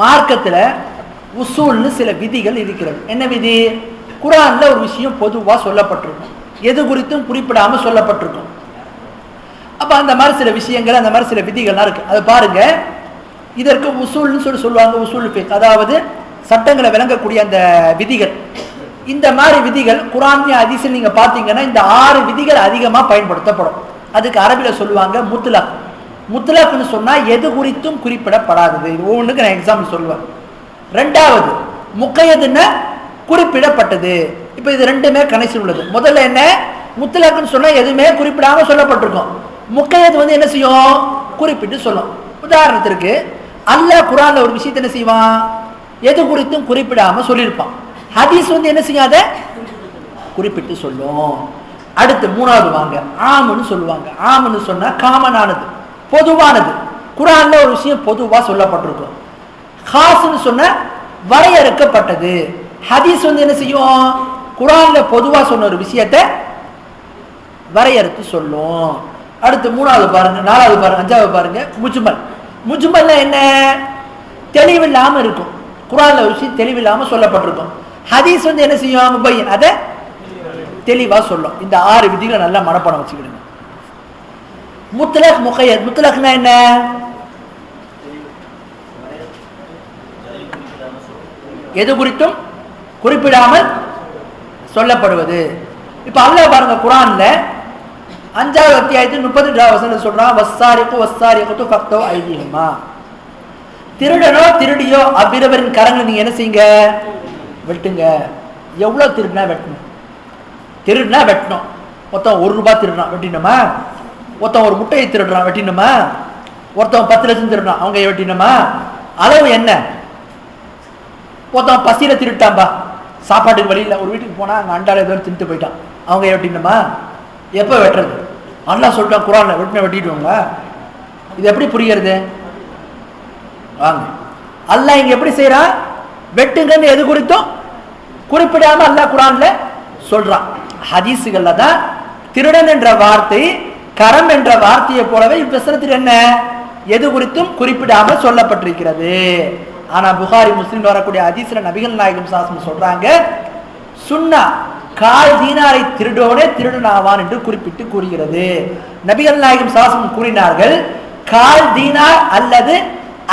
மார்க்கத்துல உசூல்னு சில விதிகள் இருக்கிறது. என்ன விதி? குரான்ல ஒரு விஷயம் பொதுவா சொல்லப்பட்டிருக்கும். எது குறித்தும் குறிப்பிடாம சொல்லப்பட்டிருக்கும். அப்ப அந்த மாதிரி சில விஷயங்கள் அந்த மாதிரி சில விதிகள்லாம் இருக்கு. அது பாருங்க. இதற்கு உசூல்னு சொல்லி சொல்லுவாங்க உசூல் ஃபிக். அதாவது சட்டங்களை விளங்கக்கூடிய அந்த விதிகள். இந்த மாதிரி விதிகள் குரான்ய அதிசல் நீங்க பார்த்தீங்கன்னா இந்த ஆறு விதிகள் அதிகமா பயன்படுத்தப்படும். அதுக்கு அரபில சொல்லுவாங்க முத்துலக். முத்துலக்னு சொன்னால் எது குறித்தும் குறிப்பிடப்படாதது. இது ஒவ்வொன்றுக்கு நான் எக்ஸாம்பிள் சொல்லுவேன். ரெண்டாவது முக்கையதுன்னா குறிப்பிடப்பட்டது. இப்போ இது ரெண்டுமே கனெக்ஷன் உள்ளது. முதல்ல என்ன? முத்தலாக்குன்னு சொன்னால் எதுவுமே குறிப்பிடாம சொல்லப்பட்டிருக்கும். முக்கையது வந்து என்ன செய்யும்? குறிப்பிட்டு சொல்லும். உதாரணத்திற்கு அல்ல குரானில் ஒரு விஷயத்தை என்ன செய்வான்? எது குறித்தும் குறிப்பிடாமல் சொல்லியிருப்பான். ஹதீஸ் வந்து என்ன செய்யாத குறிப்பிட்டு சொல்லும். அடுத்து மூணாவது வாங்க. ஆமுன்னு சொல்லுவாங்க. ஆமுன்னு சொன்னால் காமனானது பொதுவானது. குரான்ல ஒரு விஷயம் பொதுவாக சொல்லப்பட்டிருக்கும். ஹாஸ்ன்னு சொன்ன வரையறுக்கப்பட்டது. ஹதீஸ் வந்து என்ன செய்யும்? குரான்ல பொதுவாக சொன்ன ஒரு விஷயத்தை வரையறுத்து சொல்லும். அடுத்து மூணாவது பாருங்க நாலாவது பாருங்க அஞ்சாவது பாருங்க முஜ்மல். முஜ்மல்னா என்ன? தெளிவில்லாம இருக்கும். குரான்ல ஒரு விஷயம் தெளிவில்லாம சொல்லப்பட்டிருக்கும். ஹதீஸ் வந்து என்ன செய்யும்? முபையன். அதை தெளிவா சொல்லும். இந்த ஆறு விதிகளை நல்லா மனப்பாடம் வச்சுக்கிடுங்க. முத்தலக் முகையத் முத்தலக்னா என்ன எது குறித்தும் குறிப்பிடாமல் சொல்லப்படுவது. இப்ப அல்லாஹ் பாருங்க குரான்ல அஞ்சாவது அத்தியாயத்தில் முப்பத்தி ரெண்டாவது வசனம் சொல்றான் வஸ்ஸாரிக்கு வஸ்ஸாரிக்கு பக்தோ ஐதீகமா திருடனோ திருடியோ அவ்விரவரின் கரங்களை நீங்க என்ன செய்யுங்க? வெட்டுங்க. எவ்வளவு திருடினா வெட்டணும்? திருடினா வெட்டணும். மொத்தம் ஒரு ரூபாய் திருடணும் வெட்டினோமா ஒருத்தன் ஒரு முட்டையை திருடுறான் வெட்டினோமா? ஒருத்தன் பத்து லட்சம் திருடுறான் அவங்க வெட்டினோமா? அளவு என்ன? ஒருத்தன் பசியில திருட்டான்பா? சாப்பாட்டுக்கு வழியில் ஒரு வீட்டுக்கு போனால் அங்கே அண்டால ஏதோ தின்ட்டு போயிட்டான். அவங்க வெட்டினோமா? எப்போ வெட்டுறது? அண்ணா சொல்லிட்டான் குரானில் வெட்டின வெட்டிடுவாங்க இது எப்படி புரியறது வாங்க. அல்லா இங்க எப்படி செய்யறான் வெட்டுங்கன்னு எது குறித்தும் குறிப்பிடாம அல்லா குரான்ல சொல்றான் ஹதீஸுகள்ல தான் திருடன் என்ற வார்த்தை கரம் என்ற வார்த்தையை போலவே இவ்வசனத்தில் என்ன? எது குறித்தும் குறிப்பிடாமல் சொல்லப்பட்டிருக்கிறது. ஆனா புகாரி முஸ்லீம் வரக்கூடிய அதிசர நபிகள் நாயகம் சாசனம் சொல்றாங்க சுன்னா கால் தீனாரை திருடோனே திருடனாவான் என்று குறிப்பிட்டு கூறுகிறது. நபிகள் நாயகம் சாசனம் கூறினார்கள் கால் தீனார் அல்லது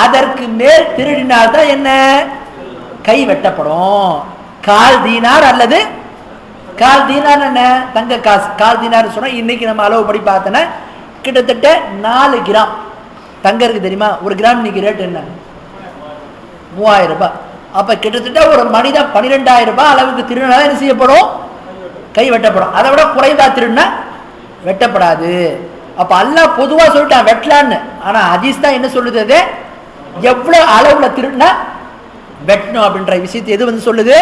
அதற்கு மேல் திருடினார் தான் என்ன? கை வெட்டப்படும். கால் தீனார் அல்லது கால் தீனார் என்ன? தங்க காசு. கால் தீனார் சொன்னா இன்னைக்கு நம்ம அளவு படி பார்த்தோன்னா கிட்டத்தட்ட நாலு கிராம். தங்க இருக்கு தெரியுமா? ஒரு கிராம் இன்னைக்கு ரேட் என்ன? மூவாயிரம் ரூபாய். அப்ப கிட்டத்தட்ட ஒரு மனிதன் பன்னிரெண்டாயிரம் ரூபாய் அளவுக்கு திருடினா என்ன செய்யப்படும்? கை வெட்டப்படும் அதை விட குறைந்தா திருடினா வெட்டப்படாது. அப்ப அல்லா பொதுவா சொல்லிட்டான் வெட்டலான்னு. ஆனா ஹதீஸ் தான் என்ன சொல்லுது அது? எவ்வளவு அளவுல திருடினா வெட்டணும் அப்படின்ற விஷயத்தை எது வந்து சொல்லுது?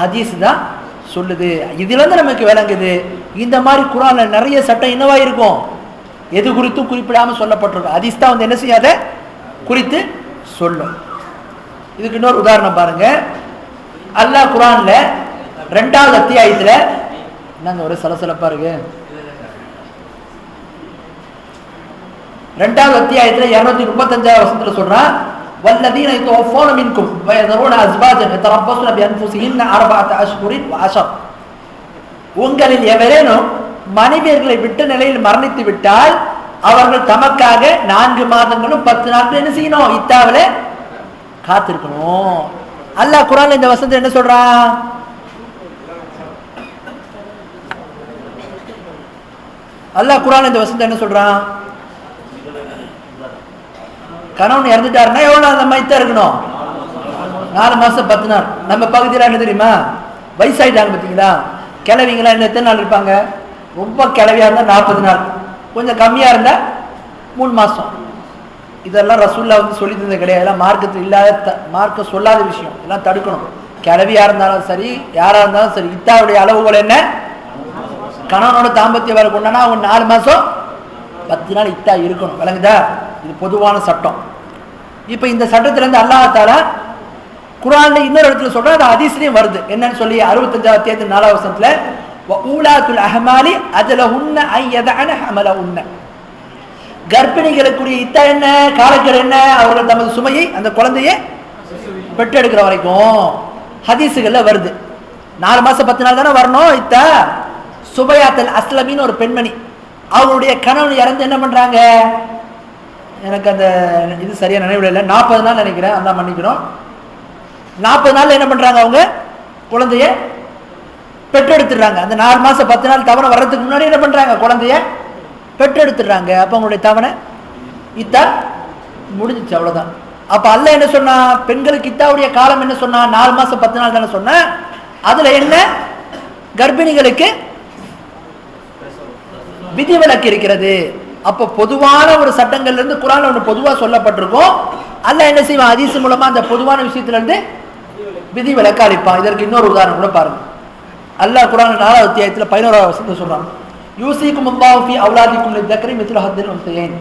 ஹதீஸ் தான் சொல்லுது. இதுல இருந்து நமக்கு விளங்குது. இந்த மாதிரி குரானில் நிறைய சட்டம் என்னவாக இருக்கும்? எது குறித்தும் குறிப்பிடாம சொல்லப்பட்டிருக்கும். அதிஸ் தான் வந்து என்ன செய்யாத குறித்து சொல்லும். இதுக்கு இன்னொரு உதாரணம் பாருங்க. அல்லாஹ் குரான்ல ரெண்டாவது அத்தியாயத்தில் என்னங்க ஒரு சலசலப்பா இருக்கு? ரெண்டாவது அத்தியாயத்தில் இருநூத்தி முப்பத்தஞ்சாவது வருஷத்தில் சொல்றான். والذين يتوفون منكم ويذرون ازواجا يتربصن بانفسهن اربعه اشهر وعشر உங்களில் எவரேனும் மனைவியர்களை விட்ட நிலையில் மரணித்து விட்டால் அவர்கள் தமக்காக நான்கு மாதங்களும் பத்து நாட்கள் என்ன செய்யணும் இத்தாவில காத்திருக்கணும் அல்லாஹ் குரான்ல இந்த வசனத்தை என்ன சொல்றான் அல்லாஹ் குரான் இந்த வசனத்தை என்ன சொல்றான் கணவன் இறந்துட்டாருன்னா எவ்வளோ நாள் நம்ம தான் இருக்கணும்? நாலு மாதம் பத்து நாள். நம்ம பகுதியில் என்ன தெரியுமா? வயசாயிட்டாங்க பார்த்தீங்களா கிளவிங்களாம் இன்னும் எத்தனை நாள் இருப்பாங்க? ரொம்ப கிளவியாக இருந்தால் நாற்பது நாள். கொஞ்சம் கம்மியாக இருந்தால் மூணு மாதம் இதெல்லாம் ரசூல்லா வந்து சொல்லி தந்தது கிடையாது. எல்லாம் மார்க்கத்தில் இல்லாத த மார்க்க சொல்லாத விஷயம். எல்லாம் தடுக்கணும். கிளவியாக இருந்தாலும் சரி யாராக இருந்தாலும் சரி இத்தாவுடைய அளவுகள் என்ன? கணவனோட தாம்பத்திய வேலை கொண்டானா அவங்க நாலு மாதம் பத்து நாள் இத்தா இருக்கணும். விளங்குதா? இது பொதுவான சட்டம். இப்போ இந்த சட்டத்திலேருந்து அல்லாஹால குரான்ல இன்னொரு இடத்துல சொல்ற அது அதிசயம் வருது. என்னன்னு சொல்லி அறுபத்தஞ்சாவது தேதி நாலாவது வருஷத்துல ஊலாத்துல் அஹமாலி அதுல உன்ன ஐயதான அமல உன்ன கர்ப்பிணிகளுக்குரிய இத்த என்ன காலக்கர் என்ன அவர்கள் தமது சுமையை அந்த குழந்தையை பெற்றெடுக்கிற வரைக்கும் ஹதீஸுகளில் வருது. நாலு மாசம் பத்து நாள் தானே வரணும் இத்த? சுபயாத்தல் அஸ்லமின்னு ஒரு பெண்மணி அவங்களுடைய கணவன் இறந்து என்ன பண்றாங்க? எனக்கு அந்த இது சரியாக நினைவில் இல்லை. நாற்பது நாள் நினைக்கிறேன். அந்த மன்னிக்கணும். நாற்பது நாளில் என்ன பண்ணுறாங்க அவங்க? குழந்தைய பெற்றெடுத்துடுறாங்க. அந்த நாலு மாதம் பத்து நாள் தவணை வர்றதுக்கு முன்னாடி என்ன பண்ணுறாங்க குழந்தைய பெற்றெடுத்துடுறாங்க. அப்போ அவங்களுடைய தவணை இத்தா முடிஞ்சிச்சு அவ்வளோதான் அப்போ அல்ல என்ன சொன்னா? பெண்களுக்கு இத்தாவுடைய காலம் என்ன சொன்னா? நாலு மாதம் பத்து நாள் தானே சொன்ன? அதில் என்ன? கர்ப்பிணிகளுக்கு விதிவிலக்கு இருக்கிறது. அப்ப பொதுவான ஒரு சட்டங்கள்ல இருந்து குரான் ஒன்று பொதுவா சொல்லப்பட்டிருக்கும் அல்ல என்ன செய்வான் அதிசு மூலமா அந்த பொதுவான விஷயத்துல இருந்து விதிவிலக்கு அளிப்பான் இதற்கு இன்னொரு உதாரணம் கூட பாருங்க. அல்லாஹ் குரான் நாலாவது அத்தியாயத்துல பதினோராவது வசனத்தை சொல்றான். யூசிக்கும் முப்பாஃபி அவுலாதிக்கும் தக்கரை மித்ர ஹத்தின்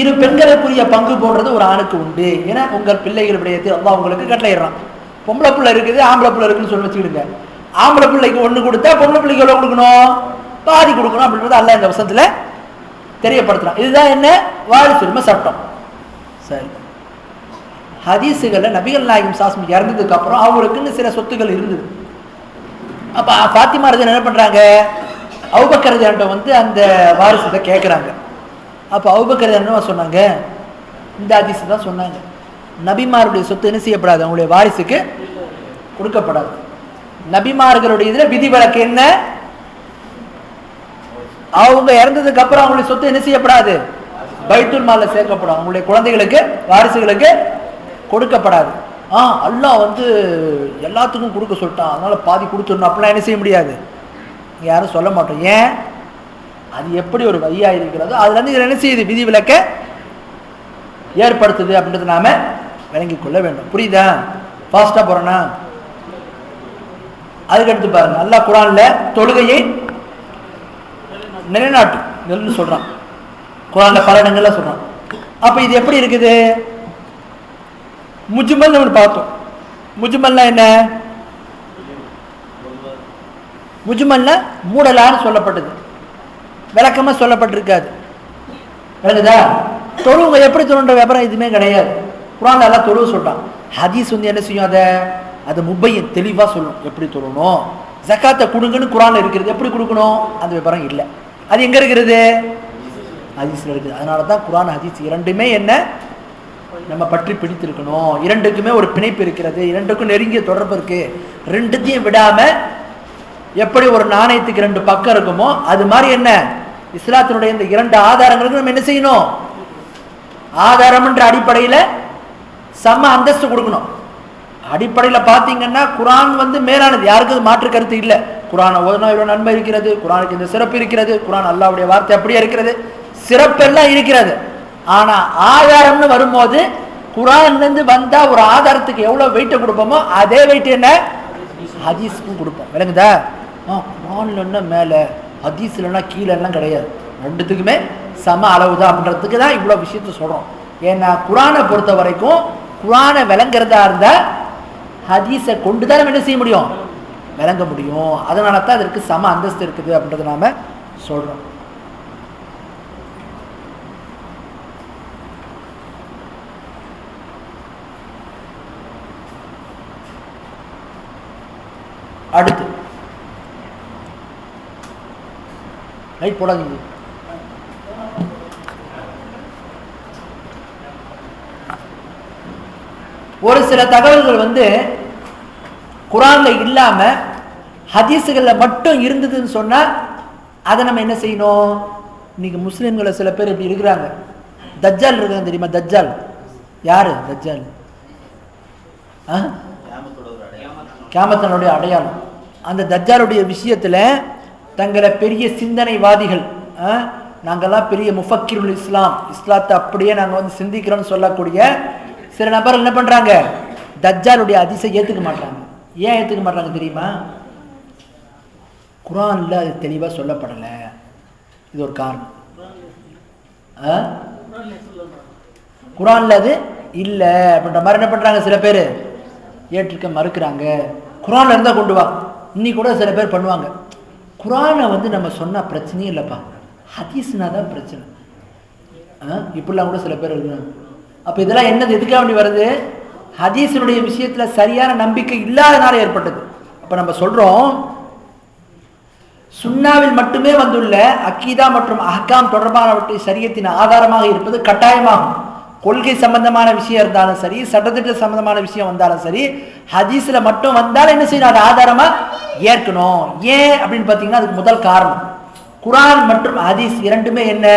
இரு பெண்களுக்குரிய பங்கு போடுறது ஒரு ஆணுக்கு உண்டு. ஏன்னா உங்கள் பிள்ளைகள் விடயத்தில் அல்லா உங்களுக்கு கட்டளையிடுறான். பொம்பளை பிள்ளை இருக்குது ஆம்பளை பிள்ளை இருக்குன்னு சொல்லி வச்சுக்கிடுங்க. ஆம்பளை பிள்ளைக்கு ஒன்று கொடுத்தா பொம்பளை பிள்ளைக்கு எவ்வளோ கொடுக்கணும்? பாதி கொடுக்கணும் அப்படின்றது அல்ல இந்த வசத்தில் தெரியப்படுத்துறான் இதுதான் என்ன? வாரிசு சட்டம். சரி. ஹதீஸுகள்ல நபிகள் நாயகம் சாஸ்மி இறந்ததுக்கு அப்புறம் அவங்களுக்குன்னு சில சொத்துக்கள் இருந்தது. அப்ப ஃபாத்திமா ரஜன் என்ன பண்றாங்க? அவுபக்கரஜன்ட்ட வந்து அந்த வாரிசத்தை கேட்குறாங்க அப்போ அவுபக்கரஜன் சொன்னாங்க? இந்த ஹதீஸ் தான் சொன்னாங்க. நபிமாருடைய சொத்து என்ன செய்யப்படாது? அவங்களுடைய வாரிசுக்கு கொடுக்கப்படாது. நபிமார்களுடைய இதுல விதிவிலக்கு என்ன? அவங்க இறந்ததுக்கு அப்புறம் அவங்களுடைய சொத்து என்ன செய்யப்படாது? பைத்துல் மால சேர்க்கப்படும். அவங்களுடைய குழந்தைகளுக்கு வாரிசுகளுக்கு கொடுக்கப்படாது. ஆ அல்லாஹ் வந்து எல்லாத்துக்கும் கொடுக்க சொல்லிட்டான். அதனால பாதி கொடுத்துடணும். அப்படிலாம் என்ன செய்ய முடியாது? யாரும் சொல்ல மாட்டோம். ஏன்? அது எப்படி ஒரு வையா இருக்கிறதோ அதுல இருந்து என்ன செய்யுது? விதி விலக்க ஏற்படுத்துது அப்படின்றத நாம விளங்கி கொள்ள வேண்டும். புரியுதா? ஃபாஸ்ட்டாக போறேனா அதுக்கடுத்து பாருங்க. நல்லா குரான்ல தொழுகையை நிலைநாட்டு. நெல்னு சொல்றான். குரான்ல பல இடங்கள்ல சொல்றான். அப்ப இது எப்படி இருக்குது? முஜ்மல் நம்ம பார்த்தோம். முஜ்மல்னா என்ன? முஜ்மல்ல மூடலான்னு சொல்லப்பட்டது. விளக்கமா சொல்லப்பட்டிருக்காது. விளங்குதா? தொழுவுங்க எப்படி தொழுன்ற விவரம் எதுவுமே கிடையாது. குரான் எல்லாம் தொழுவு சொல்றான். ஹதீஸ் வந்து என்ன செய்யும் அதை? அது முப்பையும் தெளிவா சொல்லும். எப்படி தொழணும்? ஜக்காத்தை கொடுங்கன்னு குரான் இருக்கிறது. எப்படி கொடுக்கணும்? அந்த விவரம் இல்லை. அது எங்க இருக்கிறது ஹதீஸ்ல இருக்குது. அதனால தான் குரான் ஹதீஸ் இரண்டுமே என்ன? நம்ம பற்றி பிடித்திருக்கணும். இரண்டுக்குமே ஒரு பிணைப்பு இருக்கிறது. இரண்டுக்கும் நெருங்கிய தொடர்பு இருக்கு. ரெண்டுத்தையும் விடாம எப்படி ஒரு நாணயத்துக்கு ரெண்டு பக்கம் இருக்குமோ அது மாதிரி என்ன? இஸ்லாத்தினுடைய இந்த இரண்டு ஆதாரங்களுக்கு நம்ம என்ன செய்யணும்? ஆதாரம்ன்ற அடிப்படையில சம அந்தஸ்து கொடுக்கணும். அடிப்படையில் பார்த்தீங்கன்னா குரான் வந்து மேலானது. யாருக்கு அது மாற்று கருத்து இல்லை. குரானை ஓதுனா இவ்வளோ நன்மை இருக்கிறது. குரானுக்கு இந்த சிறப்பு இருக்கிறது. குரான் அல்லாவுடைய வார்த்தை அப்படியே இருக்கிறது. சிறப்பெல்லாம் இருக்கிறது. ஆனால் ஆதாரம்னு வரும்போது குரான்லேருந்து வந்தால் ஒரு ஆதாரத்துக்கு எவ்வளோ வெயிட்டை கொடுப்போமோ அதே வெயிட் என்ன? ஹதீஸ்க்கும் கொடுப்போம். விளங்குதா? ஆ குரான்லன்னா மேலே ஹதீஸ்லன்னா கீழே எல்லாம் கிடையாது. ரெண்டுத்துக்குமே சம அளவு தான் அப்படின்றதுக்கு தான் இவ்வளோ விஷயத்த சொல்கிறோம் ஏன்னா குரானை பொறுத்த வரைக்கும் குரானை விளங்குறதா இருந்தால் ஹதீஸை கொண்டு தான் நம்ம என்ன செய்ய முடியும்? விளங்க முடியும். அதனால தான் அதற்கு சம அந்தஸ்து இருக்குது அப்படின்றத நாம சொல்றோம். அடுத்து. ரைட் போடாதீங்க. ஒரு சில தகவல்கள் வந்து குரான்ல இல்லாம ஹதீஸுகளில் மட்டும் இருந்ததுன்னு சொன்னால் அதை நம்ம என்ன செய்யணும்? இன்னைக்கு முஸ்லீம்களை சில பேர் இப்படி இருக்கிறாங்க. தஜ்ஜால் இருக்காங்க தெரியுமா? தஜ்ஜால். யாரு? தஜ்ஜால். கேமத்தனுடைய அடையாளம். அந்த தஜ்ஜாலுடைய விஷயத்தில் தங்களை பெரிய சிந்தனைவாதிகள் ஆ, பெரிய முஃபக்கிருல் இஸ்லாம். இஸ்லாத்தை அப்படியே நாங்கள் வந்து சிந்திக்கிறோம்னு சொல்லக்கூடிய சில நபர்கள் என்ன பண்றாங்க? தஜ்ஜாலுடைய அதிசை ஏத்துக்க மாட்டாங்க ஏன் ஏத்துக்க மாட்டாங்க தெரியுமா? குரான்ல அது தெளிவா சொல்லப்படல. இது ஒரு காரணம். ஆ? குரான்ல அது இல்ல. அப்படின்ற மாதிரி என்ன பண்றாங்க? சில பேர் ஏற்றுக்க மறுக்கிறாங்க. குரான்ல இருந்தா கொண்டு வா. இன்னி கூட சில பேர் பண்ணுவாங்க. குரானை வந்து நம்ம சொன்னா பிரச்சனையே இல்லைப்பா. ஹதீஸ்னா தான் பிரச்சனை இப்படிலாம் கூட சில பேர் இருக்கிறாங்க அப்போ இதெல்லாம் என்னது? எதுக்காக வேண்டி வருது? ஹதீஸினுடைய விஷயத்தில் சரியான நம்பிக்கை இல்லாதனால ஏற்பட்டது. அப்போ நம்ம சொல்கிறோம் சுண்ணாவில் மட்டுமே வந்துள்ள அக்கீதா மற்றும் அஹ்காம் தொடர்பானவற்றை சரியத்தின் ஆதாரமாக இருப்பது கட்டாயமாகும். கொள்கை சம்பந்தமான விஷயம் இருந்தாலும் சரி சட்டத்திட்ட சம்பந்தமான விஷயம் வந்தாலும் சரி ஹதீஸில் மட்டும் வந்தாலும் என்ன செய்யணும்? அது ஆதாரமாக ஏற்கணும். ஏன்? அப்படின்னு பார்த்தீங்கன்னா அதுக்கு முதல் காரணம். குரான் மற்றும் ஹதீஸ் இரண்டுமே என்ன?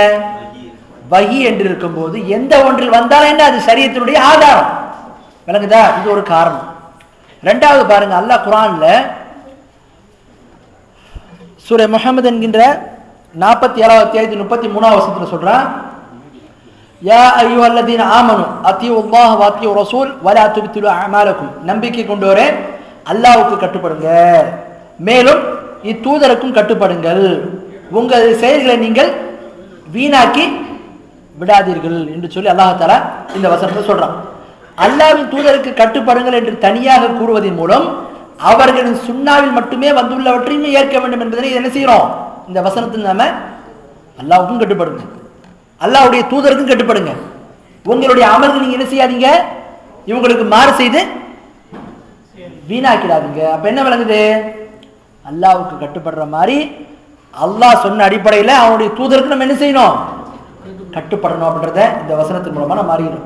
வகி என்று இருக்கும்போது எந்த ஒன்றில் வந்தாலும் என்ன? அது சரியத்தினுடைய ஆதாரம். விளங்குதா? இது ஒரு காரணம். ரெண்டாவது பாருங்க அல்லாஹ் குரான்ல சூரிய முகமது என்கின்ற நாற்பத்தி ஏழாவது தேதி முப்பத்தி மூணாவது வசனத்தில் சொல்றான் யா ஐயோ அல்லதீன் ஆமனும் அத்தி உல்லாஹ் வாத்திய ரசூல் வலா துபித்துலு அமாலக்கும். நம்பிக்கை கொண்டோரே அல்லாவுக்கு கட்டுப்படுங்க. மேலும் இத்தூதருக்கும் கட்டுப்படுங்கள். உங்கள் செயல்களை நீங்கள் வீணாக்கி விடாதீர்கள் என்று சொல்லி அல்லாஹ் இந்த வசனத்தை சொல்றான். அல்லாவின் தூதருக்கு கட்டுப்படுங்கள் என்று தனியாக கூறுவதன் மூலம் அவர்களின் சுண்ணாவில் மட்டுமே வந்துள்ளவற்றையும் ஏற்க வேண்டும் என்பதனை என்ன செய்கிறோம் இந்த வசனத்தில் நாம அல்லாவுக்கும் கட்டுப்படுங்க. அல்லாஹ்வுடைய தூதருக்கும் கட்டுப்படுங்க. உங்களுடைய அமல்கள் நீங்க என்ன செய்யாதீங்க? இவங்களுக்கு மாறு செய்து வீணாக்கிடாதீங்க. அப்ப என்ன விளங்குது? அல்லாவுக்கு கட்டுப்படுற மாதிரி அல்லாஹ் சொன்ன அடிப்படையில் அவனுடைய தூதருக்கு நம்ம என்ன செய்யணும்? கட்டுப்படணும் அப்படின்றத இந்த வசனத்தின் மூலமா நம்ம அறியணும்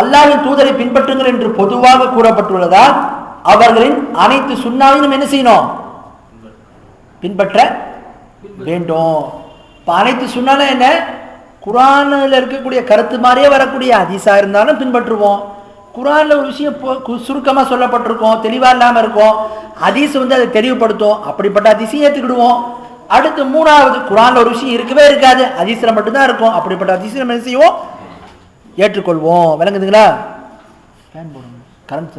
அல்லாவின் தூதரை பின்பற்றுங்கள் என்று பொதுவாக கூறப்பட்டுள்ளதால் அவர்களின் அனைத்து சுண்ணாவையும் என்ன செய்யணும்? பின்பற்ற வேண்டும். இப்போ அனைத்து சுண்ணாலும் என்ன? குரானில் இருக்கக்கூடிய கருத்து மாதிரியே வரக்கூடிய அதிசா இருந்தாலும் பின்பற்றுவோம். குரானில் ஒரு விஷயம் சுருக்கமாக சொல்லப்பட்டிருக்கோம் தெளிவாக இல்லாமல் இருக்கும். ஹதீஸ் வந்து அதை தெளிவுபடுத்தும். அப்படிப்பட்ட அதிசயம் ஏற்றுக்கிடுவோம் அடுத்து மூணாவது குரான்ல ஒரு விஷயம் இருக்கவே இருக்காது. ஹதீஸ்ல மட்டும்தான் இருக்கும். அப்படிப்பட்ட ஹதீஸை என்ன செய்வோம்? ஏற்றுக்கொள்வோம். விளங்குதுங்களா? ஃபேன் போடுங்க. கரண்ட்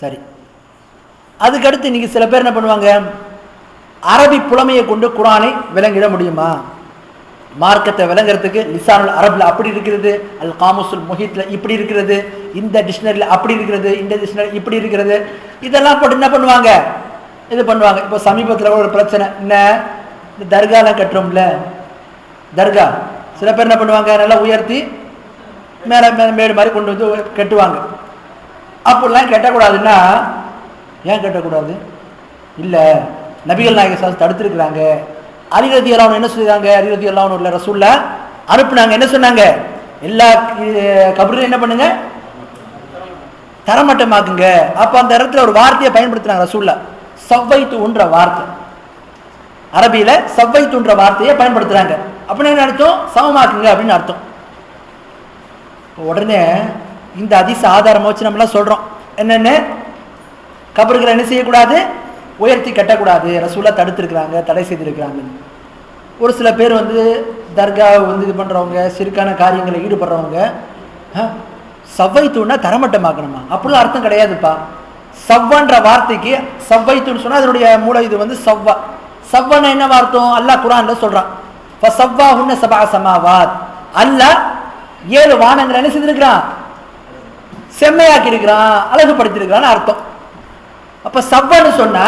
சரி. அதுக்கடுத்து இன்னைக்கு சில பேர் என்ன பண்ணுவாங்க? அரபி புலமையை கொண்டு குரானை விளங்கிட முடியுமா? மார்க்கத்தை விளங்குறதுக்கு லிசானுல் அரபில் அப்படி இருக்கிறது அல் காமுசுல் முஹித்ல இப்படி இருக்கிறது இந்த டிக்ஷனரியில் அப்படி இருக்கிறது இந்த டிக்ஷனரி இப்படி இருக்கிறது. இதெல்லாம் போட்டு என்ன பண்ணுவாங்க? இது பண்ணுவாங்க. இப்போ சமீபத்தில் ஒரு பிரச்சனை. என்ன? இந்த தர்காலாம் கட்டுறோம்ல. தர்கா. சில பேர் என்ன பண்ணுவாங்க? நல்லா உயர்த்தி மேலே மேலே மேடு மாதிரி கொண்டு வந்து கட்டுவாங்க. அப்படிலாம் கட்டக்கூடாதுன்னா ஏன் கட்டக்கூடாது? இல்லை. நபிகள் நாயக சாஸ் தடுத்திருக்கிறாங்க. அலிரதி எல்லாம் என்ன சொல்லிருக்காங்க அலிரதி எல்லாம் உள்ள ரசூல்ல அனுப்புனாங்க. என்ன சொன்னாங்க? எல்லா கபரும் என்ன பண்ணுங்க? தரமட்டமாக்குங்க. அப்ப அந்த இடத்துல ஒரு வார்த்தையை பயன்படுத்தினாங்க ரசூல்ல. சவ்வைத்துன்ற வார்த்தை. அரபியில சவ்வைத்துன்ற வார்த்தையை பயன்படுத்துறாங்க. அப்படின்னு என்ன அர்த்தம்? சமமாக்குங்க அப்படின்னு அர்த்தம். உடனே இந்த அதிச ஆதாரம் வச்சு நம்மளாம் சொல்றோம். என்னென்ன? கபறுகளை என்ன செய்யக்கூடாது? உயர்த்தி கட்டக்கூடாது ரசூலா தடுத்துருக்குறாங்க தடை செய்திருக்கிறாங்க ஒரு சில பேர் வந்து தர்காவை வந்து இது பண்ணுறவங்க சிறுக்கான காரியங்களை ஈடுபடுறவங்க சவ்வைத்துன்னா தரமட்டமாக்கணுமா? அப்படிலாம் அர்த்தம் கிடையாதுப்பா. சவ்வன்ற வார்த்தைக்கு சவ்வைத்தூன்னு சொன்னால் அதனுடைய மூல இது வந்து சவ்வா. சவ்வன என்ன அர்த்தம்? அல்லாஹ் குரான்ல சவ்வா உண்ண சபா சமாவாத். அல்லாஹ் ஏழு வானங்களை என்ன செஞ்சிருக்கிறான் செம்மையாக்கி இருக்கிறான் அழகுபடுத்திருக்கிறான்னு அர்த்தம். அப்ப சவ்வன்னு சொன்னா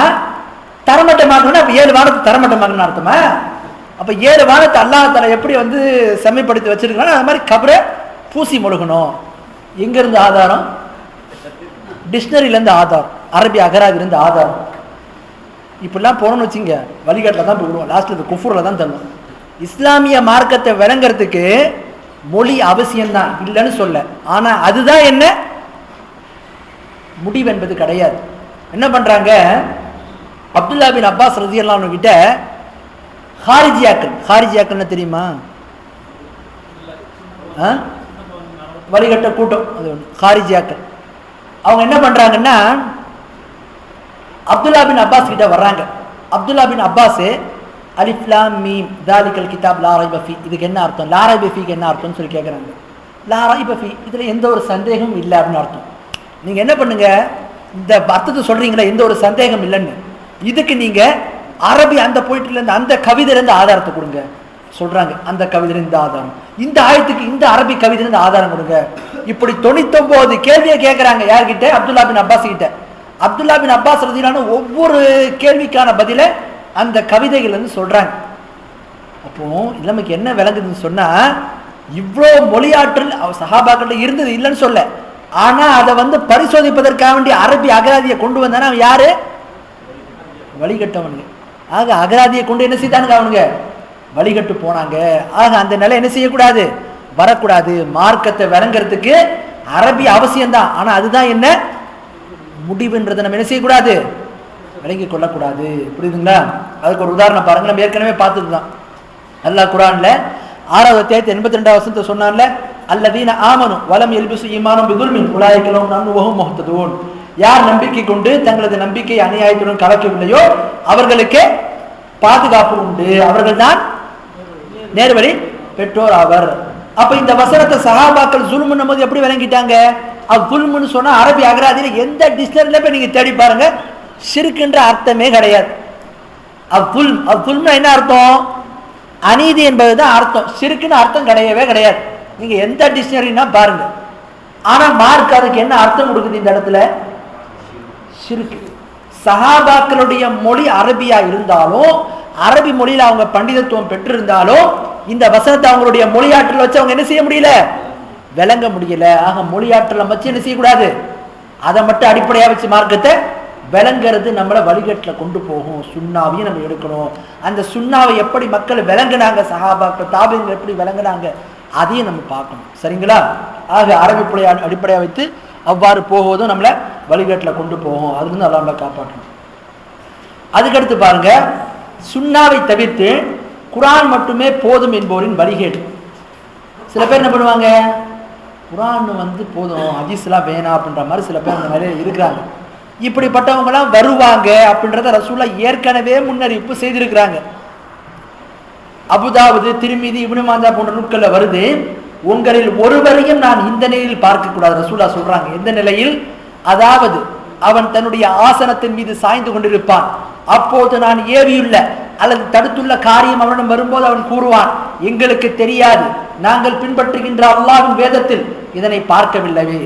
தரமட்டமாக்கணும் அப்ப ஏழு வானத்தை தரமட்டமாக்கணும் அர்த்தமா? அப்ப ஏழு வானத்தை அல்லாஹ் தலை எப்படி வந்து செம்மைப்படுத்தி வச்சிருக்கானோ அது மாதிரி கபரை பூசி முழுகணும். எங்கேருந்து ஆதாரம்? டிக்ஷனரியிலேருந்து ஆதாரம். அரபி அகராதிலேருந்து ஆதாரம். இப்படிலாம் போனோம்னு வச்சுங்க வழிகாட்டில் தான் போகணும் லாஸ்ட்டில் இந்த குஃபூரில் தான் தரணும் இஸ்லாமிய மார்க்கத்தை விளங்குறதுக்கு மொழி அவசியம்தான் இல்லைன்னு சொல்ல. ஆனால் அதுதான் என்ன? முடிவு என்பது கிடையாது. என்ன பண்றாங்க? அப்துல்லா பின் அப்பாஸ் ரதியல்லாஹு கிட்ட ஹாரிஜியாக்கள் ஹாரிஜியாக்கள்னு தெரியுமா? ஆ? வழிகட்ட கூட்டம் அது ஒன்று ஹாரிஜியாக்கள். அவங்க என்ன பண்றாங்கன்னா அப்துல்லா பின் அப்பாஸ் கிட்ட வர்றாங்க. அப்துல்லா பின் அப்பாஸ் அலிஃப்லாம் மீம் தாலிகல் கிதாப் லாரை பஃபி இதுக்கு என்ன அர்த்தம்? லாரை பஃபிக்கு என்ன அர்த்தம்னு சொல்லி கேட்குறாங்க லாரை பஃபி இதில் எந்த ஒரு சந்தேகமும் இல்லை அப்படின்னு அர்த்தம். நீங்கள் என்ன பண்ணுங்க இந்த அர்த்தத்தை சொல்றீங்களா? எந்த ஒரு சந்தேகம் இல்லைன்னு. இதுக்கு நீங்க அரபி அந்த போயிட்டுல இருந்து அந்த கவிதையிலிருந்து ஆதாரத்தை கொடுங்க. சொல்றாங்க அந்த கவிதையில இந்த ஆதாரம். இந்த ஆயத்துக்கு இந்த அரபி கவிதையிலிருந்து ஆதாரம் கொடுங்க. இப்படி தொண்ணூத்தொம்போது கேள்வியை கேட்குறாங்க யார்கிட்ட? அப்துல்லா பின் அப்பாஸ் கிட்ட. அப்துல்லா பின் அப்பாஸ் ரதிலான ஒவ்வொரு கேள்விக்கான பதில அந்த கவிதைகள் வந்து சொல்றாங்க. அப்போ இது நமக்கு என்ன விளங்குதுன்னு சொன்னா இவ்வளோ மொழியாற்றல் அவ- இருந்தது இல்லைன்னு சொல்ல. ஆனா அதை வந்து பரிசோதிப்பதற்காக வேண்டிய அரபி அகராதியை கொண்டு வந்தானா அவன் யாரு? வழிகட்டவனுங்க. ஆக அகராதியை கொண்டு என்ன செய்தானுங்க அவனுங்க? வழிகட்டு போனாங்க. ஆக அந்த நிலை என்ன செய்யக்கூடாது? வரக்கூடாது. மார்க்கத்தை விளங்குறதுக்கு அரபி அவசியம்தான். ஆனா அதுதான் என்ன? முடிவுன்றதை நம்ம என்ன செய்யக்கூடாது? விளங்கி கொள்ளக்கூடாது. புரியுதுங்களா? அதுக்கு ஒரு உதாரணம் பாருங்க. நம்ம ஏற்கனவே பார்த்தது தான் அல்லாஹ் குரான்ல ஆறாவது அத்தியாயத்து எண்பத்தி ரெண்டாவது வசனத்தை சொன்னான்ல அல்லதீன ஆமனும் வலம் எல்பிசு ஈமானும் பிதுல்மின் உலாய்களும் நன்முகம் முகத்ததுவோன் யார் நம்பிக்கை கொண்டு தங்களது நம்பிக்கை அநியாயத்துடன் கலக்கவில்லையோ அவர்களுக்கு பாதுகாப்பு உண்டு. அவர்கள் தான் நேர்வழி பெற்றோர் அவர் அப்ப இந்த வசனத்தை சகாபாக்கள் ஜுல்முன்னும் போது எப்படி விளங்கிட்டாங்க? அது புல்முன்னு சொன்னா அரபி அகராதியில எந்த டிக்ஷனரியில போய் நீங்க தேடி பாருங்க சிறுக்குன்ற அர்த்தமே கிடையாது. அப்புல் அப்புல்னா என்ன அர்த்தம்? அநீதி என்பதுதான் அர்த்தம். சிறுக்குன்னு அர்த்தம் கிடையவே கிடையாது. நீங்க எந்த டிக்ஷனரினா பாருங்க. ஆனா மார்க் அதுக்கு என்ன அர்த்தம் கொடுக்குது இந்த இடத்துல? சிறுக்கு சஹாபாக்களுடைய மொழி அரபியா இருந்தாலும் அரபி மொழியில அவங்க பண்டிதத்துவம் பெற்றிருந்தாலும் இந்த வசனத்தை அவங்களுடைய மொழியாற்றல் வச்சு அவங்க என்ன செய்ய முடியல? விளங்க முடியல. ஆக மொழியாற்றலை வச்சு என்ன செய்யக்கூடாது? அதை மட்டும் அடிப்படையா வச்சு மார்க்கத்தை விளங்குறது நம்மளை வழிகட்டில் கொண்டு போகும். சுண்ணாவையும் நம்ம எடுக்கணும். அந்த சுண்ணாவை எப்படி மக்கள் விளங்குனாங்க? சஹாபாக்கள் தாபியங்கள் எப்படி விளங்குனாங்க? அதையும் நம்ம பார்க்கணும். சரிங்களா? ஆக அரபிப்புடைய அடிப்படையாக வைத்து அவ்வாறு போவதும் நம்மளை வழிகாட்டுல கொண்டு போகும். அதுலேருந்து அல்லா நம்மளை காப்பாற்றணும். அதுக்கடுத்து பாருங்க சுண்ணாவை தவிர்த்து குரான் மட்டுமே போதும் என்பவரின் வழிகேடு. சில பேர் என்ன பண்ணுவாங்க? குரான் வந்து போதும் ஹதீஸ்லாம் வேணாம் அப்படின்ற மாதிரி சில பேர் அந்த மாதிரி இருக்கிறாங்க. இப்படிப்பட்டவங்கலாம் வருவாங்க அப்படின்றத ரசூலா ஏற்கனவே முன்னறிவிப்பு செய்திருக்கிறாங்க. அபுதாவது திருமிதி இப்னு போன்ற நூட்களில் வருது உங்களில் ஒருவரையும் நான் இந்த நிலையில் பார்க்க கூடாது ரசூலா சொல்றாங்க எந்த நிலையில்? அதாவது அவன் தன்னுடைய ஆசனத்தின் மீது சாய்ந்து கொண்டிருப்பான். அப்போது நான் ஏவியுள்ள அல்லது தடுத்துள்ள காரியம் அவனிடம் வரும்போது அவன் கூறுவான் எங்களுக்கு தெரியாது நாங்கள் பின்பற்றுகின்ற அல்லாவின் வேதத்தில் இதனை பார்க்கவில்லையே.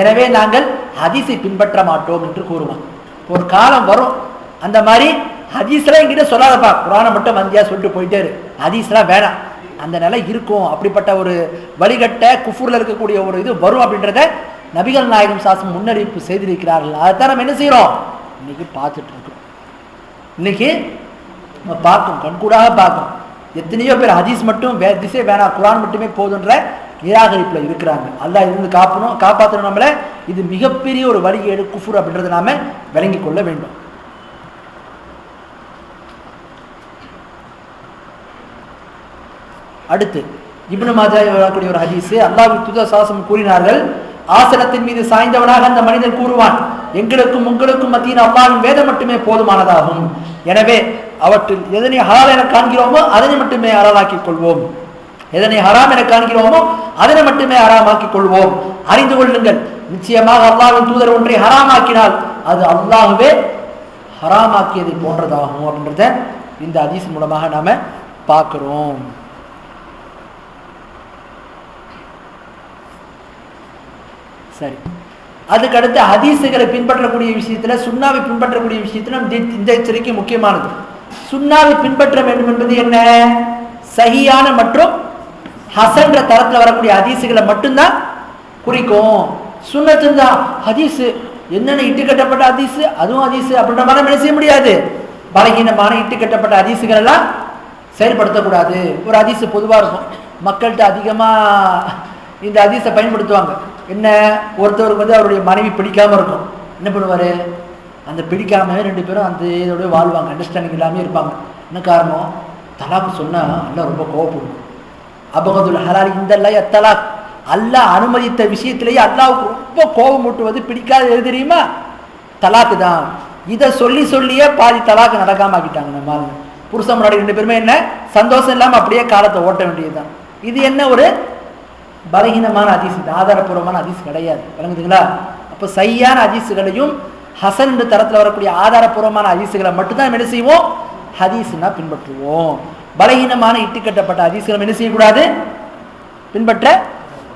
எனவே நாங்கள் அதிசை பின்பற்ற மாட்டோம் என்று கூறுவான். ஒரு காலம் வரும் அந்த மாதிரி ஹதீஸ்லாம் எங்கிட்ட சொல்லாதப்பா. குரானை மட்டும் வந்தியா சொல்லிட்டு போயிட்டே இரு ஹதீஸ்லாம் வேணாம் அந்த நிலை இருக்கும். அப்படிப்பட்ட ஒரு வழிகட்ட குஃபூரில் இருக்கக்கூடிய ஒரு இது வரும் அப்படின்றத நபிகள் நாயகம் சாசம் முன்னறிவிப்பு செய்திருக்கிறார்கள். அதைத்தான் நம்ம என்ன செய்கிறோம் இன்னைக்கு பார்த்துட்டு இருக்கோம். இன்னைக்கு நம்ம பார்க்கும் கண்கூடாக பார்க்கும் எத்தனையோ பேர் ஹதீஸ் மட்டும் வே திசை வேணாம் குரான் மட்டுமே போதுன்ற நிராகரிப்பில் இருக்கிறாங்க. அல்லாஹ் இருந்து காப்பணும் காப்பாற்றணும் நம்மளை. இது மிகப்பெரிய ஒரு வழிகேடு குஃபுர் அப்படின்றத நாம் விளங்கி கொள்ள வேண்டும். அடுத்து இப்னு மாஜாய் வரக்கூடிய ஒரு ஹதீஸு அல்லாஹ் துத சாசம் கூறினார்கள் ஆசனத்தின் மீது சாய்ந்தவனாக அந்த மனிதன் கூறுவான் எங்களுக்கும் உங்களுக்கும் மத்தியில் அப்பாவின் வேதம் மட்டுமே போதுமானதாகும். எனவே அவற்றில் எதனை ஹலால் என காண்கிறோமோ அதனை மட்டுமே ஹலாலாக்கிக் கொள்வோம். எதனை ஹராம் என காண்கிறோமோ அதனை மட்டுமே ஹராமாக்கிக் கொள்வோம். அறிந்து கொள்ளுங்கள் நிச்சயமாக அல்லாவின் தூதர் ஒன்றை ஹராமாக்கினால் அது அல்லாஹுவே ஹராமாக்கியதை போன்றதாகும். அப்படின்றத இந்த ஹதீஸ் மூலமாக நாம பார்க்கிறோம். சரி. அதுக்கடுத்து ஹதீஸுகளை பின்பற்றக்கூடிய விஷயத்தில் சுண்ணாவை பின்பற்றக்கூடிய விஷயத்தில் நம்ம இந்த- எச்சரிக்கை முக்கியமானது. சுண்ணாவை பின்பற்ற வேண்டும் என்பது என்ன? சகியான மற்றும் ஹசன்ற தரத்தில் வரக்கூடிய ஹதீஸுகளை மட்டும்தான் குறிக்கும். சுண்ணத்துந்தா ஹதீஸு என்னென்ன இட்டு கட்டப்பட்ட ஹதீஸு அதுவும் ஹதீஸு அப்படின்ற மாதிரி நம்ம என்ன செய்ய முடியாது? பலகீனமான இட்டு கட்டப்பட்ட ஹதீஸுகள் எல்லாம் செயல்படுத்தக்கூடாது. ஒரு ஹதீஸு பொதுவாக இருக்கும். மக்கள்கிட்ட அதிகமாக இந்த ஹதீஸை பயன்படுத்துவாங்க. என்ன? ஒருத்தவருக்கு வந்து அவருடைய மனைவி பிடிக்காம இருக்கும். என்ன பண்ணுவாரு? அந்த பிடிக்காம ரெண்டு பேரும் அந்த இதோடய வாழ்வாங்க. அண்டர்ஸ்டாண்டிங் இல்லாமல் இருப்பாங்க. என்ன காரணம்? தலாக்கு சொன்னால் எல்லாம் ரொம்ப கோவப்படும். அபகதுல் ஹலால் இந்த தலாக் அல்லா அனுமதித்த விஷயத்திலேயே அல்லாவுக்கு ரொம்ப கோபம் ஊட்டுவது பிடிக்காது எது தெரியுமா? தலாக்கு தான். இதை சொல்லி சொல்லியே பாதி தலாக்கு நடக்காம ஆக்கிட்டாங்க நம்ம ஆளுங்க. புருஷன் முன்னாடி ரெண்டு பேருமே என்ன? சந்தோஷம் இல்லாமல் அப்படியே காலத்தை ஓட்ட வேண்டியதுதான். இது என்ன ஒரு பலகீனமான அதிசு இது ஆதாரப்பூர்வமான அதிசு கிடையாது. விளங்குதுங்களா? அப்போ சையான அதிசுகளையும் ஹசன் என்ற தரத்தில் வரக்கூடிய ஆதாரப்பூர்வமான அதிசுகளை மட்டும்தான் என்ன செய்வோம்? ஹதீஸ்னா பின்பற்றுவோம். பலகீனமான இட்டுக்கட்டப்பட்ட அதிசுகளை என்ன செய்யக்கூடாது? பின்பற்ற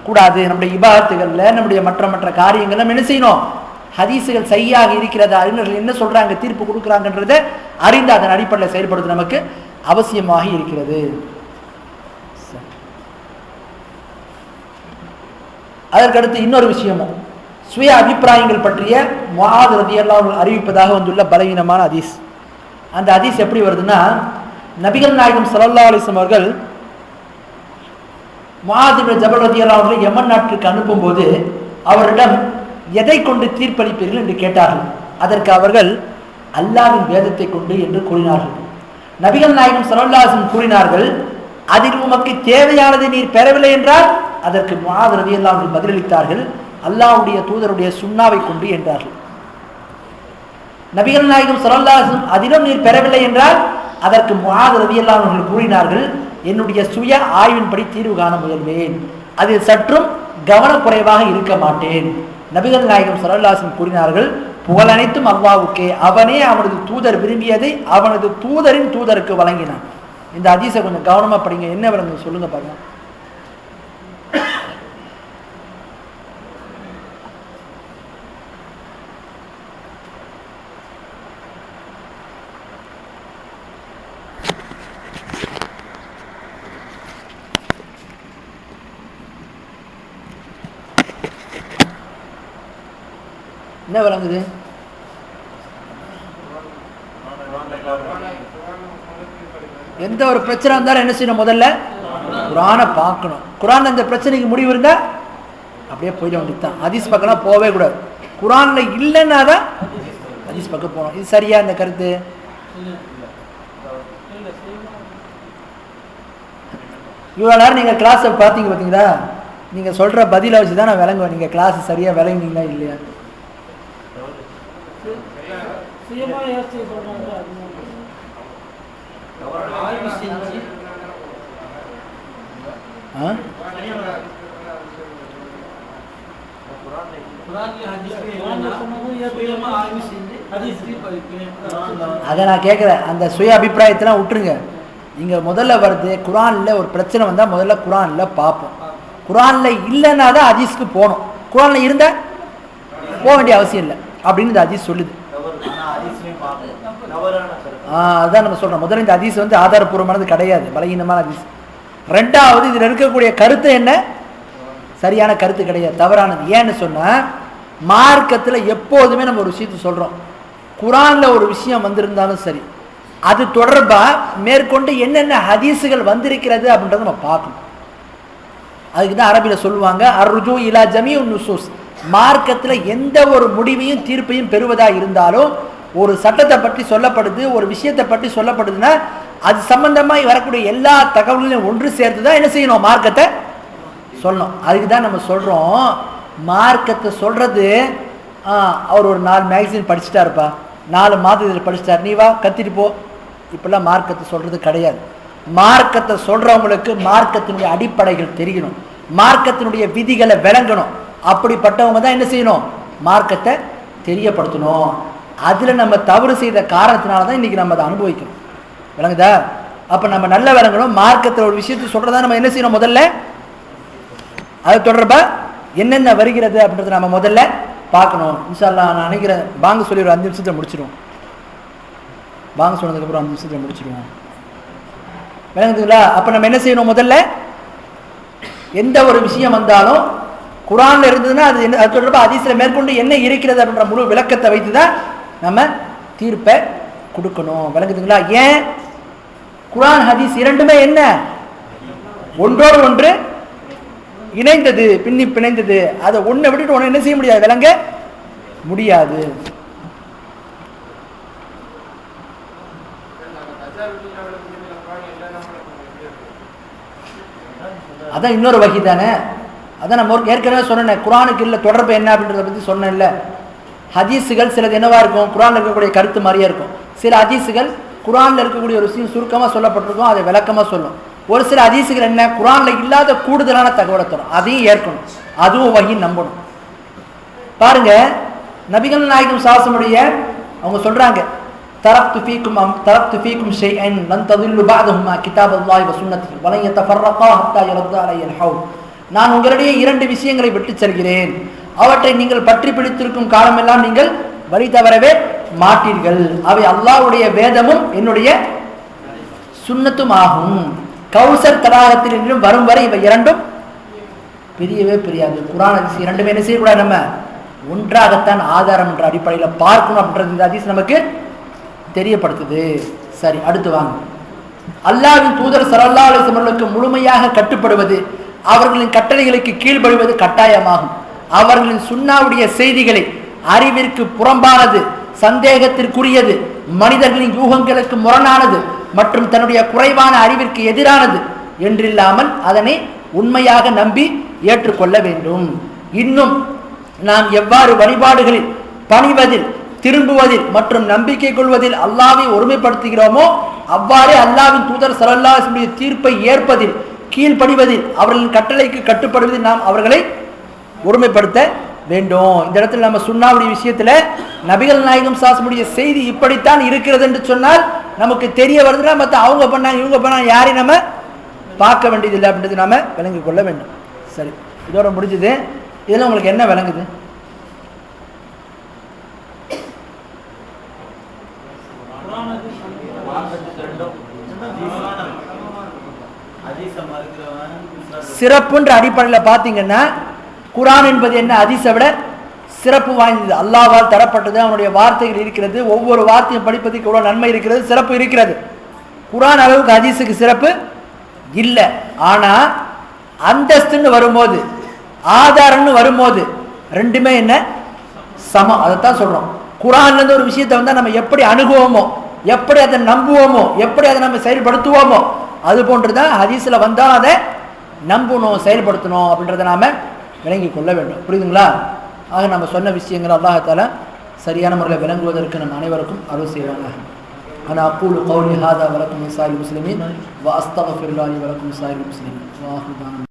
கூடாது. நம்முடைய இபாத்துகளில் நம்முடைய மற்ற மற்ற காரியங்கள் நம்ம என்ன செய்யணும்? ஹதீஸுகள் சரியாக இருக்கிறத? அறிஞர்கள் என்ன சொல்றாங்க? தீர்ப்பு கொடுக்குறாங்கன்றதை அறிந்து அதன் அடிப்படையில் செயல்படுவது நமக்கு அவசியமாக இருக்கிறது. அதற்கடுத்து இன்னொரு விஷயமும். சுய அபிப்பிராயங்கள் பற்றிய மாது ரதியெல்லாம் அறிவிப்பதாக வந்துள்ள பலவீனமான அதீஸ் அந்த அதீஸ் எப்படி வருதுன்னா நபிகள் நாயகம் ஸல்லல்லாஹு அலிஸ்லம் அவர்கள் முஆத் ஜபல் ரதியல்லாஹு அவர்களை யமன் நாட்டிற்கு அனுப்பும்போது அவரிடம் எதை கொண்டு தீர்ப்பளிப்பீர்கள் என்று கேட்டார்கள். அதற்கு அவர்கள் அல்லாவின் வேதத்தை கொண்டு என்று கூறினார்கள். நபிகள் நாயகம் ஸல்லல்லாஹு கூறினார்கள் அதில் உமக்கு தேவையானதை நீர் பெறவில்லை என்றால் அதற்கு முஆத் ரலியல்லாஹு அன்ஹு பதிலளித்தார்கள் அல்லாவுடைய தூதருடைய சுண்ணாவை கொண்டு என்றார்கள். நபிகள் நாயகம் சரல்லாசும் அதிலும் நீர் பெறவில்லை என்றால் அதற்கு முஆத் ரலியல்லாஹு அன்ஹு கூறினார்கள் என்னுடைய சுய ஆய்வின்படி தீர்வு காண முயல்வேன். அதில் சற்றும் கவனக்குறைவாக இருக்க மாட்டேன். நபிகள் நாயகம் ஸல்லல்லாஹு கூறினார்கள் புகழ் அனைத்தும் அவனே அவனது தூதர் விரும்பியதை அவனது தூதரின் தூதருக்கு வழங்கினான். இந்த அதிசை கொஞ்சம் கவனமா படிங்க என்ன விளங்கு சொல்லுங்க பாருங்க. என்ன விளங்குது? எந்த ஒரு பிரச்சனை இருந்தாலும் என்ன செய்யணும் முதல்ல? குரானை பார்க்கணும். குரான் அந்த பிரச்சனைக்கு முடிவு இருந்தால் அப்படியே போயிட வேண்டியது தான் ஹதீஸ் பக்கம்லாம் போகவே கூடாது. குரானில் இல்லைன்னா தான் ஹதீஸ் பக்கம் போகணும். இது சரியா இந்த கருத்து? இவ்வளோ நேரம் நீங்கள் கிளாஸை பார்த்தீங்க பார்த்தீங்களா நீங்கள் சொல்கிற பதிலை வச்சு தான் நான் விளங்குவேன். நீங்கள் கிளாஸ் சரியாக விளங்குனீங்களா இல்லையா சுயமா யோசிச்சு சொல்றாங்க. அது. ஆய்வு செஞ்சு நான் கேட்குறேன். அந்த சுய அபிப்பிராயத்தெல்லாம் விட்டுருங்க. இங்கே முதல்ல வருது குரானில் ஒரு பிரச்சனை வந்தால் முதல்ல குரானில் பார்ப்போம். குரானில் இல்லைன்னா தான் ஹதீஸ்க்கு போகணும். குரானில் இருந்தால் போக வேண்டிய அவசியம் இல்லை. அப்படின்னு இந்த ஹதீஸ் சொல்லுது. ஆ அதான் நம்ம சொல்கிறோம் முதல்ல இந்த அதிசு வந்து ஆதாரபூர்வமானது கிடையாது. பலகீனமான அதிசு ரெண்டாவது இதில் இருக்கக்கூடிய கருத்து என்ன? சரியான கருத்து கிடையாது. தவறானது. ஏன்னு சொன்னால் மார்க்கத்தில் எப்போதுமே நம்ம ஒரு விஷயத்தை சொல்கிறோம் குரானில் ஒரு விஷயம் வந்திருந்தாலும் சரி அது தொடர்பாக மேற்கொண்டு என்னென்ன ஹதீஸுகள் வந்திருக்கிறது அப்படின்றத நம்ம பார்க்கணும். அதுக்கு தான் அரபியில் சொல்லுவாங்க அருஜு இலா ஜமி நுசூஸ். மார்க்கத்தில் எந்த ஒரு முடிவையும் தீர்ப்பையும் பெறுவதா இருந்தாலும் ஒரு சட்டத்தை பற்றி சொல்லப்படுது ஒரு விஷயத்தை பற்றி சொல்லப்படுதுன்னா அது சம்பந்தமாக வரக்கூடிய எல்லா தகவல்களையும் ஒன்று சேர்த்து தான் என்ன செய்யணும்? மார்க்கத்தை சொல்லணும். அதுக்கு தான் நம்ம சொல்கிறோம் மார்க்கத்தை சொல்கிறது அவர் ஒரு நாலு மேகசின் படிச்சுட்டாருப்பா. நாலு மாதத்தில் படிச்சிட்டார். நீ வா கத்திட்டு போ. இப்பெல்லாம் மார்க்கத்தை சொல்கிறது கிடையாது. மார்க்கத்தை சொல்கிறவங்களுக்கு மார்க்கத்தினுடைய அடிப்படைகள் தெரியணும் மார்க்கத்தினுடைய விதிகளை விளங்கணும். அப்படிப்பட்டவங்க தான் என்ன செய்யணும்? மார்க்கத்தை தெரியப்படுத்தணும். அதில் நம்ம தவறு செய்த காரணத்தினால தான் இன்றைக்கி நம்ம அதை அனுபவிக்கணும். விளங்குதா? அப்போ நம்ம நல்ல விளங்கணும். மார்க்கத்தில் ஒரு விஷயத்தை சொல்கிறதா நம்ம என்ன செய்யணும் முதல்ல? அது தொடர்பாக என்னென்ன வருகிறது அப்படின்றத நம்ம முதல்ல பார்க்கணும். இன்ஷால்லா நான் நினைக்கிறேன் பாங்க சொல்லி ஒரு அஞ்சு நிமிஷத்தில் முடிச்சிடுவோம். பாங்க சொன்னதுக்கப்புறம் அஞ்சு நிமிஷத்தில் முடிச்சிடுவோம். விளங்குதுங்களா? அப்போ நம்ம என்ன செய்யணும் முதல்ல? எந்த ஒரு விஷயம் வந்தாலும் குரானில் இருந்ததுன்னா அது என்ன அது தொடர்பாக அதிசயில் மேற்கொண்டு என்ன இருக்கிறது அப்படின்ற முழு விளக்கத்தை வைத்து தான் நம்ம தீர்ப்பை கொடுக்கணும். விளங்குதுங்களா? ஏன்? குரான் ஹதீஸ் இரண்டுமே என்ன? ஒன்றோடு ஒன்று இணைந்தது பின்னி பிணைந்தது. அதை ஒன்றை விட்டுட்டு ஒன்று என்ன செய்ய முடியாது? விளங்க முடியாது. அதான் இன்னொரு வகை தானே. அதான் நம்ம ஒரு- ஏற்கனவே சொன்னேன் குரானுக்கு இல்லை தொடர்பு என்ன அப்படின்றத பற்றி சொன்னேன்ல. ஹதீஸுகள் சிலது என்னவாக இருக்கும்? குரானில் இருக்கக்கூடிய கருத்து மாதிரியே இருக்கும். சில ஹதீஸுகள் குரான்ல இருக்கக்கூடிய ஒரு விஷயம் சுருக்கமாக சொல்லப்பட்டிருக்கும் அதை விளக்கமாக சொல்லும். ஒரு சில ஹதீஸுகள் என்ன? குரான்ல இல்லாத கூடுதலான தகவலை தரும். அதையும் ஏற்கணும். அதுவும் வகி நம்பணும். பாருங்க நபிகள் நாயகம் சாசமுடைய அவங்க சொல்றாங்க தரப் ஃபீக்கும் அம் தரப்து ஃபீக்கும் ஷைஅன் லன் ததில்லு பஅதஹுமா கிதாபல்லாஹி வ சுன்னத்தி வலன் யதஃபர்ரகா ஹத்தா நான் உங்களிடையே இரண்டு விஷயங்களை விட்டுச் செல்கிறேன். அவற்றை நீங்கள் பற்றி பிடித்திருக்கும் காலமெல்லாம் நீங்கள் வழி தவறவே மாட்டீர்கள். அவை அல்லாஹ்வுடைய வேதமும் என்னுடைய சுண்ணத்தும் ஆகும் கௌசர் தடாகத்தில் இன்னும் வரும் வரை இவை இரண்டும் பிரியவே பிரியாது. குரான் அதிசயம் இரண்டுமே என்ன செய்யக்கூடாது நம்ம? ஒன்றாகத்தான் ஆதாரம் என்ற அடிப்படையில் பார்க்கணும் அப்படின்றது இந்த அதிசயம் நமக்கு தெரியப்படுத்துது. சரி அடுத்து வாங்க. அல்லாஹ்வின் தூதர் சரல்லா அலிசமர்களுக்கு முழுமையாக கட்டுப்படுவது அவர்களின் கட்டளைகளுக்கு கீழ்படுவது கட்டாயமாகும். அவர்களின் சுண்ணாவுடைய செய்திகளை அறிவிற்கு புறம்பானது சந்தேகத்திற்குரியது மனிதர்களின் யூகங்களுக்கு முரணானது மற்றும் தன்னுடைய குறைவான அறிவிற்கு எதிரானது என்றில்லாமல் அதனை உண்மையாக நம்பி ஏற்றுக்கொள்ள வேண்டும். இன்னும் நாம் எவ்வாறு வழிபாடுகளில் பணிவதில் திரும்புவதில் மற்றும் நம்பிக்கை கொள்வதில் அல்லாவை ஒருமைப்படுத்துகிறோமோ அவ்வாறே அல்லாவின் தூதர் சரல்லாசுடைய தீர்ப்பை ஏற்பதில் கீழ்ப்படிவதில் அவர்களின் கட்டளைக்கு கட்டுப்படுவதில் நாம் அவர்களை ஒருமைப்படுத்த வேண்டும். இந்த இடத்துல நம்ம சுண்ணாவுடைய விஷயத்தில் நபிகள் நாயகம் சாசமுடைய செய்தி இப்படித்தான் இருக்கிறது என்று சொன்னால் நமக்கு தெரிய வருதுன்னா மற்ற அவங்க பண்ணாங்க இவங்க பண்ணாங்க யாரையும் நம்ம பார்க்க வேண்டியதில்லை அப்படின்றது நாம் விளங்கி கொள்ள வேண்டும். சரி இதோட முடிஞ்சது. இதில் உங்களுக்கு என்ன விளங்குது? சிறப்புன்ற அடிப்படையில் பார்த்தீங்கன்னா குரான் என்பது என்ன? அதிசை விட சிறப்பு வாய்ந்தது. அல்லாவால் தரப்பட்டது அவனுடைய வார்த்தைகள் இருக்கிறது. ஒவ்வொரு வார்த்தையும் படிப்பதற்கு எவ்வளோ நன்மை இருக்கிறது? சிறப்பு இருக்கிறது. குரான் அளவுக்கு அதிசுக்கு சிறப்பு இல்லை. ஆனால் அந்தஸ்துன்னு வரும்போது ஆதாரம்னு வரும்போது ரெண்டுமே என்ன? சமம். அதைத்தான் சொல்கிறோம் குரான்லேருந்து ஒரு விஷயத்தை வந்து நம்ம எப்படி அணுகுவோமோ எப்படி அதை நம்புவோமோ எப்படி அதை நம்ம செயல்படுத்துவோமோ அது போன்றுதான் ஹதீஸில் வந்தால் அதை நம்பணும் செயல்படுத்தணும் அப்படின்றத நாம் விளங்கி கொள்ள வேண்டும் புரியுதுங்களா ஆக நம்ம சொன்ன விஷயங்கள் அல்லாஹால சரியான முறையில் விளங்குவதற்கு நம்ம அனைவருக்கும் அருள் செய்வாங்க أنا أقول قولي هذا ولكم سائر المسلمين وأستغفر الله لي ولكم سائر المسلمين وآخر دعوانا